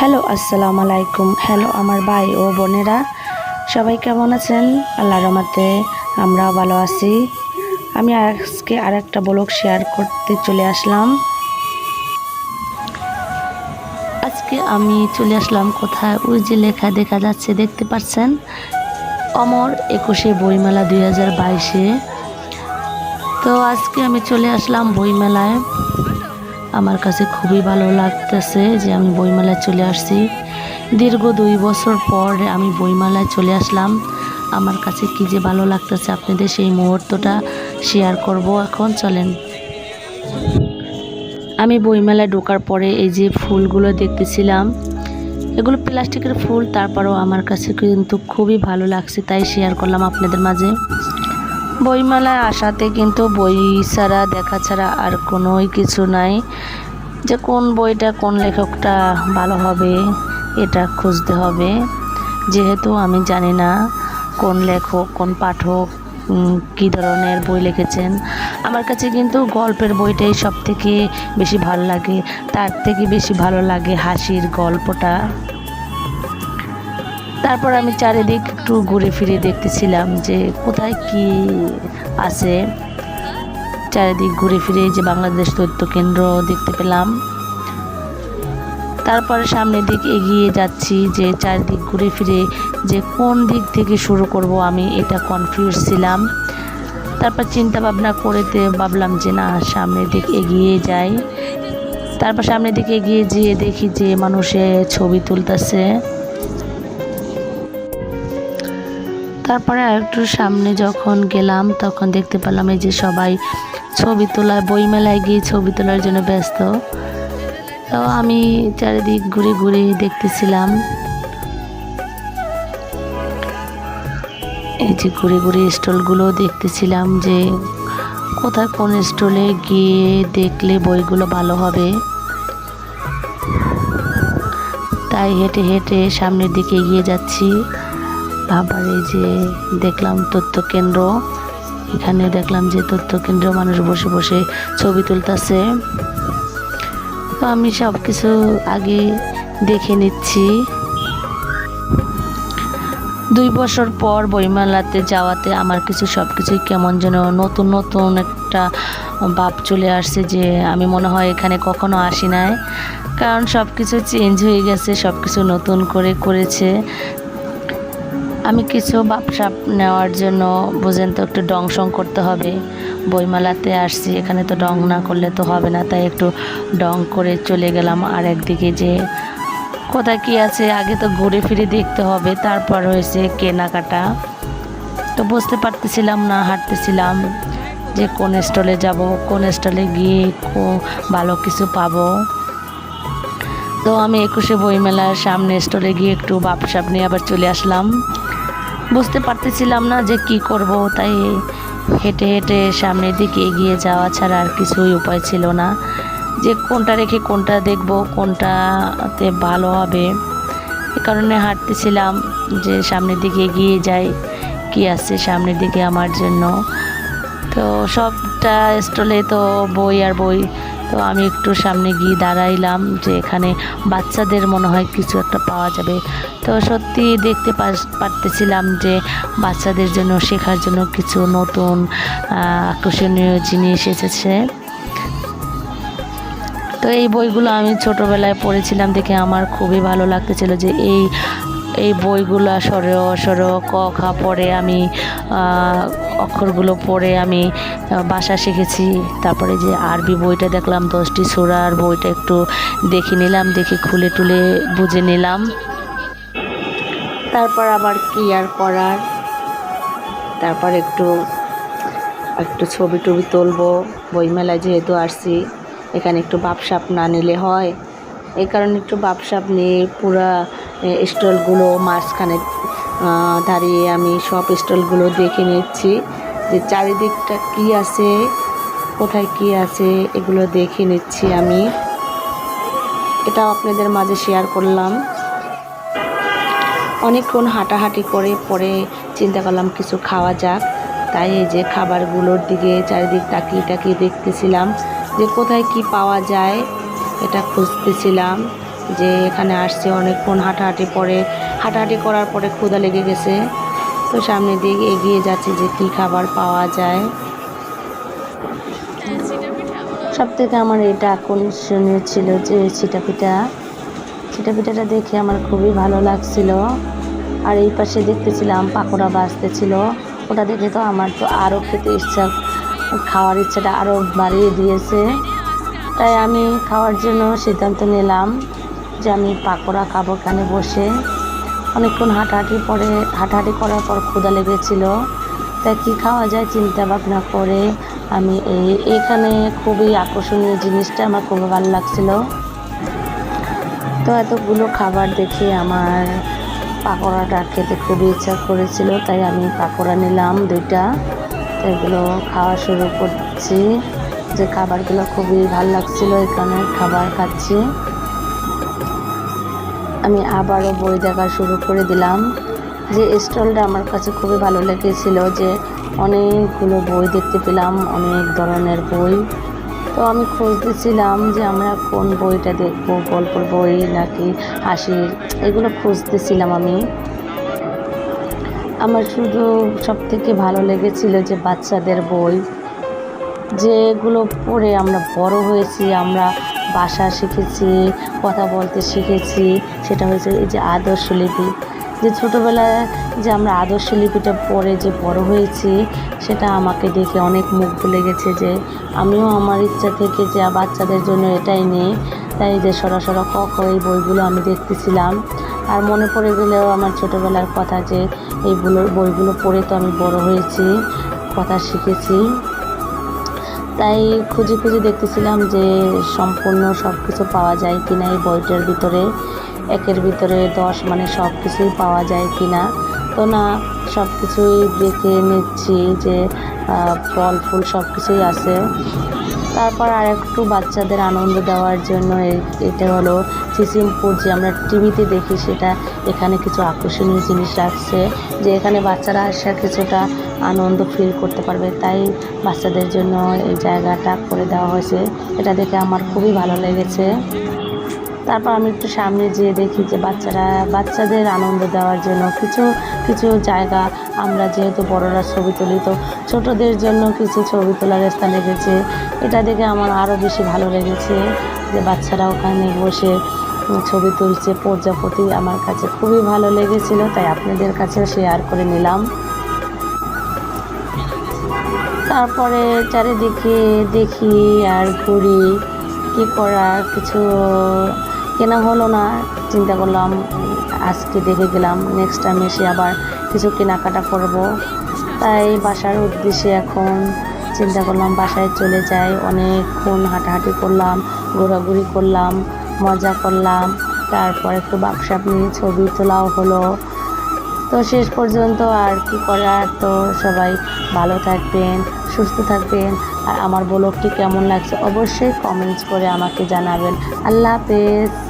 Hello, আসসালামু আলাইকুম। Hello, আমার ভাই ও বোনেরা। সবাই কেমন আছেন? আল্লাহ রহমতে আমরাও ভালো আছি। আমি আজকে আর একটা ব্লগ শেয়ার করতে চলে আসলাম। আজকে আমি চলে আসলাম কোথায়? ওই যে লেখা দেখা যাচ্ছে, দেখতে পাচ্ছেন? অমর একুশে বইমেলা দুই হাজার বাইশে। তো আজকে আমি চলে আসলাম বইমেলায়। আমার কাছে খুবই ভালো লাগতেছে যে আমি বইমেলায় চলে আসছি। দীর্ঘ দুই বছর পর আমি বইমেলায় চলে আসলাম। আমার কাছে কি যে ভালো লাগতেছে আপনাদের সেই মুহূর্তটা শেয়ার করব এখন, চলেন। আমি বইমেলায় ঢোকার পরে এই যে ফুলগুলো দেখতেছিলাম, এগুলো প্লাস্টিকের ফুল, তারপরেও আমার কাছে কিন্তু খুবই ভালো লাগছে, তাই শেয়ার করলাম আপনাদের মাঝে। বইমেলায় আসাতে কিন্তু বই ছাড়া, দেখা ছাড়া আর কোনোই কিছু নাই। যে কোন বইটা কোন লেখকটা ভালো হবে, এটা খুঁজতে হবে। যেহেতু আমি জানি না কোন লেখক, কোন পাঠক কী ধরনের বই লিখেছেন। আমার কাছে কিন্তু গল্পের বইটাই সব থেকে বেশি ভালো লাগে। তার থেকে বেশি ভালো লাগে হাসির গল্পটা। তারপর আমি চারিদিক একটু ঘুরে ফিরে দেখতেছিলাম যে কোথায় কি আছে। চারিদিক ঘুরে ফিরে যে বাংলাদেশ তথ্য কেন্দ্র দেখতে পেলাম। তারপরে সামনের দিক এগিয়ে যাচ্ছি যে চারিদিক ঘুরে ফিরে যে কোন দিক থেকে শুরু করব আমি এটা কনফিউজ ছিলাম। তারপর চিন্তা ভাবনা করেতে ভাবলাম যে না, সামনের দিক এগিয়ে যাই। তারপর সামনের দিকে এগিয়ে যেয়ে দেখি যে মানুষে ছবি তুলতেছে। তারপরে আরেকটু সামনে যখন গেলাম, তখন দেখতে পেলাম এই যে সবাই ছবি তোলা বইমেলায় গিয়ে ছবি তোলার জন্য ব্যস্ত। তো আমি চারিদিক ঘুরে ঘুরে দেখতেছিলাম। এই যে ঘুরে ঘুরে স্টলগুলো দেখতেছিলাম যে কোথায় কোন স্টলে গিয়ে দেখলে বইগুলো ভালো হবে। তাই হেঁটে হেঁটে সামনের দিকে এগিয়ে যাচ্ছি। আবার এই যে দেখলাম তথ্য কেন্দ্র এখানে দেখলাম যে তথ্য কেন্দ্র মানুষ বসে বসে ছবি তুলতেছে। তো আমি সব কিছু আগে দেখে নিচ্ছি। দুই বছর পর বইমেলাতে যাওয়াতে আমার কিছু সব কিছুই কেমন যেন নতুন নতুন একটা ভাব চলে আসছে যে আমি মনে হয় এখানে কখনো আসি নাই। কারণ সব কিছু চেঞ্জ হয়ে গেছে সব কিছু নতুন করে করেছে। আমি কিছু বাপসাপ নেওয়ার জন্য বুঝেন তো, একটু ডং সং করতে হবে। বইমেলাতে আসছি, এখানে তো ডং না করলে তো হবে না, তাই একটু ডং করে চলে গেলাম। আর একদিকে যে কোথায় কি আছে, আগে তো ঘুরে ফিরে দেখতে হবে, তারপর হয়েছে কেনাকাটা। তো বুঝতে পারতেছিলাম না, হাঁটতেছিলাম যে কোন স্টলে যাব, কোন স্টলে গিয়ে ভালো কিছু পাবো। তো আমি একুশে বইমেলার সামনে স্টলে গিয়ে একটু বাপসাপ নিয়ে আবার চলে আসলাম। বুঝতে পারতেছিলাম না যে কি করব, তাই হেঁটে হেঁটে সামনের দিকে এগিয়ে যাওয়া ছাড়া আর কিছুই উপায় ছিল না। যে কোনটা রেখে কোনটা দেখব, কোনটাতে ভালো হবে, এ কারণে হাঁটতেছিলাম যে সামনের দিকে এগিয়ে যাই, কি আসছে সামনের দিকে আমার জন্য। তো সবটা স্টলে তো বই আর বই তো আমি একটু সামনে গিয়ে দাঁড়াইলাম যে এখানে বাচ্চাদের মনে হয় কিছু একটা পাওয়া যাবে। তো সত্যি দেখতে পারতেছিলাম যে বাচ্চাদের জন্য, শেখার জন্য কিছু নতুন আকর্ষণীয় জিনিস এসেছে। তো এই বইগুলো আমি ছোটোবেলায় পড়েছিলাম দেখে আমার খুবই ভালো লাগতেছিল যে এই এই বইগুলো সর সর, ক, খা পড়ে আমি অক্ষরগুলো পড়ে আমি বাসা শিখেছি। তারপরে যে আরবি বইটা দেখলাম, দশটি সুরার বইটা একটু দেখে নিলাম, দেখে খুলে টুলে বুঝে নিলাম। তারপর আবার কি আর করার? তারপর একটু একটু ছবি টবি তুলবো। বইমেলায় যেহেতু আসছি, এখানে একটু বাপসাপ না নিলে হয়। এই কারণে একটু বাপসাপ নিয়ে পুরা স্টলগুলো মাঝখানে দাঁড়িয়ে আমি সব স্টলগুলো দেখে নিচ্ছি। যে চারিদিকটা কি আছে, কোথায় কি আছে, এগুলো দেখে নিচ্ছি আমি। এটাও আপনাদের মাঝে শেয়ার করলাম। অনেকক্ষণ হাঁটাহাঁটি করে পরে চিন্তা করলাম কিছু খাওয়া যাক। তাই এই যে খাবারগুলোর দিকে চারিদিক তাকিয়ে তাকিয়ে দেখতেছিলাম যে কোথায় কি পাওয়া যায়, এটা খুঁজতেছিলাম। যে এখানে আসছে অনেকক্ষণ হাঁটাহাঁটি পরে হাঁটাহাঁটি করার পরে ক্ষুধা লেগে গেছে। তো সামনের দিকে এগিয়ে যাচ্ছে যে কী খাবার পাওয়া যায়। সব থেকে আমার এটা আকর্ষণীয় ছিল যে চিটা পিঠা চিটা পিঠাটা দেখে আমার খুবই ভালো লাগছিল। আর এই পাশে দেখতেছিলাম পাকোড়া বাজতেছিল ওটা দেখে তো আমার তো আরও খেতে ইচ্ছা, খাওয়ার ইচ্ছাটা আরও বাড়িয়ে দিয়েছে। তাই আমি খাওয়ার জন্য সিদ্ধান্ত নিলাম যে আমি পাকোড়া খাব এখানে বসে। অনেকক্ষণ হাঁটাহাঁটি পরে, হাঁটাহাঁটি করার পর ক্ষুদা লেগেছিল। তাই কী খাওয়া যায় চিন্তা ভাবনা করে আমি এই, এখানে খুবই আকর্ষণীয় জিনিসটা আমার খুবই ভালো লাগছিল। তো এতগুলো খাবার দেখে আমার পাকোড়াটা খেতে খুবই ইচ্ছা করেছিল, তাই আমি পাকোড়া নিলাম দুইটা। এগুলো খাওয়া শুরু করছি। যে খাবারগুলো খুবই ভালো লাগছিল, এখানে খাবার খাচ্ছি। আমি আবারও বই দেখা শুরু করে দিলাম যে স্টলটা আমার কাছে খুবই ভালো লেগেছিল যে অনেকগুলো বই দেখতে পেলাম, অনেক ধরনের বই। তো আমি খুঁজতেছিলাম যে আমরা কোন বইটা দেখব, গল্পের বই নাকি হাসির, এগুলো খুঁজতেছিলাম আমি। আমার শুধু সব থেকে ভালো লেগেছিল যে বাচ্চাদের বই, যেগুলো পড়ে আমরা বড় হয়েছি, আমরা ভাষা শিখেছি, কথা বলতে শিখেছি, সেটা হয়েছে এই যে আদর্শ লিপি। যে ছোটোবেলায় যে আমরা আদর্শ লিপিটা পড়ে যে বড় হয়েছি, সেটা আমাকে দেখে অনেক মুগ্ধ লেগেছে যে আমিও আমার ইচ্ছা থেকে যে বাচ্চাদের জন্য এটাই নিই। তাই যে সরাসরি ক এই বইগুলো আমি দেখতেছিলাম। আর মনে পড়ে গেলেও আমার ছোটোবেলার কথা যে এইগুলোর বইগুলো পড়ে তো আমি বড় হয়েছি, কথা শিখেছি। তাই খুঁজে খুঁজে দেখতেছিলাম যে সম্পূর্ণ সব কিছু পাওয়া যায় কি না এই বইটার ভিতরে, একের ভিতরে দশ মানে সব কিছুই পাওয়া যায় কি না তো না সব কিছুই দেখে নিচ্ছি যে ফল ফুল সব কিছুই আছে। তারপর আর একটু বাচ্চাদের আনন্দ দেওয়ার জন্য এটা হলো সিসিমপুর যে আমরা টিভিতে দেখি সেটা এখানে কিছু আকর্ষণীয় জিনিস রাখছে, যে এখানে বাচ্চারা আসা কিছুটা আনন্দ ফিল করতে পারবে। তাই বাচ্চাদের জন্য এই জায়গাটা করে দেওয়া হয়েছে। এটা দেখে আমার খুবই ভালো লেগেছে। তারপর আমি একটু সামনে যেয়ে দেখি যে বাচ্চারা, বাচ্চাদের আনন্দ দেওয়ার জন্য কিছু কিছু জায়গা আমরা যেহেতু বড়রা ছবি তুলি, তো ছোটোদের জন্য কিছু ছবি তোলার স্থান রেখেছে এটা দেখে আমার আরও বেশি ভালো লেগেছে যে বাচ্চারা ওখানে বসে ছবি তুলছে। প্রজাপতি আমার কাছে খুবই ভালো লেগেছিল, তাই আপনাদের কাছেও শেয়ার করে নিলাম। তারপরে চারিদিকে দেখি আর ঘুরি, কী করা কিছু কেনা হলো না, চিন্তা করলাম, আজকে দেখে গেলাম নেক্সট টাইম এসে আবার কিছু কেনাকাটা করব। তাই বাসার উদ্দেশ্যে এখন চিন্তা করলাম, বাসায় চলে যাই। অনেকক্ষণ হাঁটাহাঁটি করলাম, ঘোরাঘুরি করলাম, মজা করলাম। তারপর একটু বাক্সাপ নিয়ে ছবি তোলাও হলো। তো শেষ পর্যন্ত আর কি করার? তো সবাই ভালো থাকবেন, সুস্থ থাকবেন। আর আমার ব্লগটি কেমন লাগছে অবশ্যই কমেন্টস করে আমাকে জানাবেন। আল্লাহ হাফেজ।